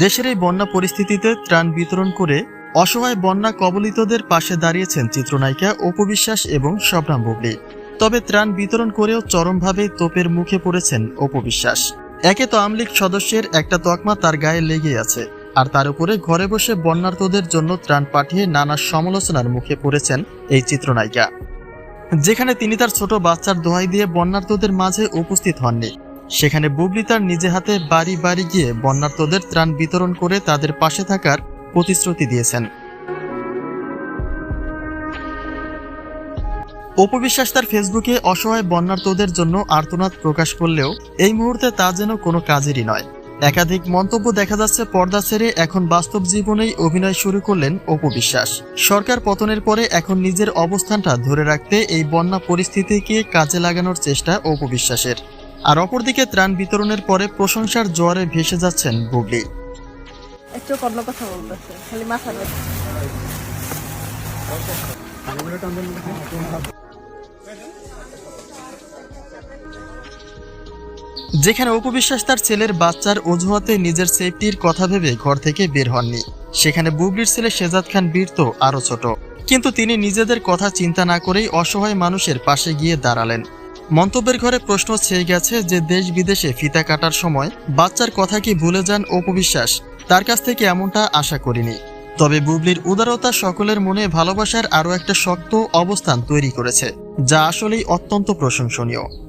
দেশের এই বন্যা পরিস্থিতিতে ত্রাণ বিতরণ করে অসহায় বন্যা কবলিতদের পাশে দাঁড়িয়েছেন চিত্রনায়িকা অপবিশ্বাস এবং শবনাম বুবলি। তবে ত্রাণ বিতরণ করেও চরমভাবে তোপের মুখে পড়েছেন অপবিশ্বাস একে তো আমলিক সদস্যের একটা তকমা তার গায়ে লেগে আছে, আর তার উপরে ঘরে বসে বন্যার্তদের জন্য ত্রাণ পাঠিয়ে নানা সমালোচনার মুখে পড়েছেন এই চিত্রনায়িকা। যেখানে তিনি তার ছোট বাচ্চার দোহাই দিয়ে বন্যার্তদের মাঝে উপস্থিত হননি, সেখানে বুবলি তার নিজে হাতে বাড়ি বাড়ি গিয়ে বন্যার্তদের ত্রাণ বিতরণ করে তাদের পাশে থাকার প্রতিশ্রুতি দিয়েছেন। অপবিশ্বাস তার ফেসবুকে অসহায় বন্যার্তদের জন্য আর্তনাদ প্রকাশ করলেও এই মুহূর্তে তা যেন কোনো কাজেরই নয়। একাধিক মন্তব্য দেখা যাচ্ছে পর্দা ছেড়ে এখন বাস্তব জীবনেই অভিনয় শুরু করলেন অপবিশ্বাস সরকার পতনের পরে এখন নিজের অবস্থানটা ধরে রাখতে এই বন্যা পরিস্থিতিকে কাজে লাগানোর চেষ্টা অপবিশ্বাসের আর অপরদিকে ত্রাণ বিতরণের পরে প্রশংসার জোয়ারে ভেসে যাচ্ছেন অন্য কথা বলতেছে, খালি মাথা যেখানে অপবিশ্বাস তার ছেলের বাচ্চার অজুহাতে নিজের সেফটির কথা ভেবে ঘর থেকে বের হননি। সেখানে বুবলির ছেলে শেজাদ খান বীর তো আরও ছোট। কিন্তু তিনি নিজেদের কথা চিন্তা না করেই অসহায় মানুষের পাশে গিয়ে দাঁড়ালেন। মন্তব্যের ঘরে প্রশ্ন ছেয়ে গেছে যে দেশ বিদেশে ফিতা কাটার সময় বাচ্চার কথা কি ভুলে যান অপবিশ্বাস? তার কাছ থেকে এমনটা আশা করিনি। তবে বুবলির উদারতা সকলের মনে ভালোবাসার আরও একটা শক্ত অবস্থান তৈরি করেছে, যা আসলেই অত্যন্ত প্রশংসনীয়।